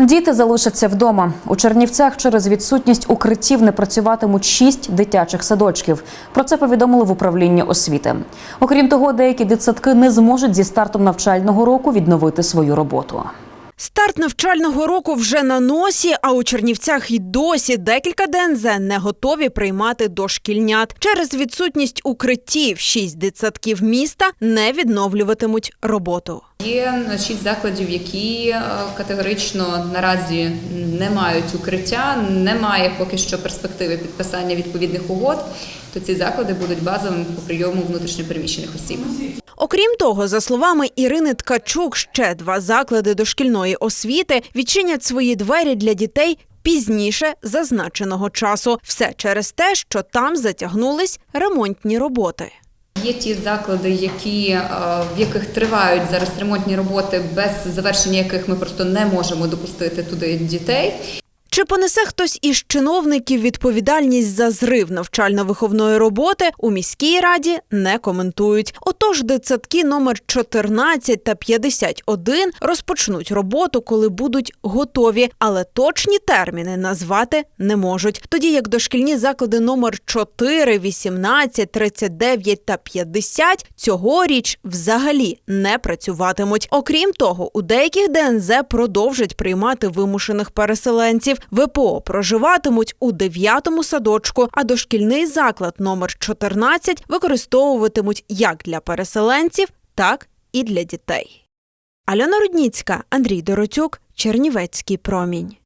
Діти залишаться вдома. У Чернівцях через відсутність укриттів не працюватимуть шість дитячих садочків. Про це повідомили в управлінні освіти. Окрім того, деякі дитсадки не зможуть зі стартом навчального року відновити свою роботу. Старт навчального року вже на носі, а у Чернівцях й досі декілька ДНЗ не готові приймати дошкільнят. Через відсутність укриттів шість дитсадків міста не відновлюватимуть роботу. Є шість закладів, які е, категорично наразі не мають укриття, немає поки що перспективи підписання відповідних угод. То ці заклади будуть базовими по прийому внутрішньопереміщених осіб. Окрім того, за словами Ірини Ткачук, ще два заклади дошкільної освіти відчинять свої двері для дітей пізніше зазначеного часу. Все через те, що там затягнулись ремонтні роботи. Є ті заклади, які, е, в яких тривають зараз ремонтні роботи, без завершення яких ми просто не можемо допустити туди дітей. Чи понесе хтось із чиновників відповідальність за зрив навчально-виховної роботи у міській раді не коментують. Отож, дитсадки номер 14 та 51 розпочнуть роботу, коли будуть готові, але точні терміни назвати не можуть. Тоді як дошкільні заклади номер 4, 18, 39 та 50 цьогоріч взагалі не працюватимуть. Окрім того, у деяких ДНЗ продовжать приймати вимушених переселенців. ВПО проживатимуть у 9-му садочку, а дошкільний заклад номер 14 використовуватимуть як для переселенців, так і для дітей. Альона Рудніцька, Андрій Доротюк, Чернівецький промінь.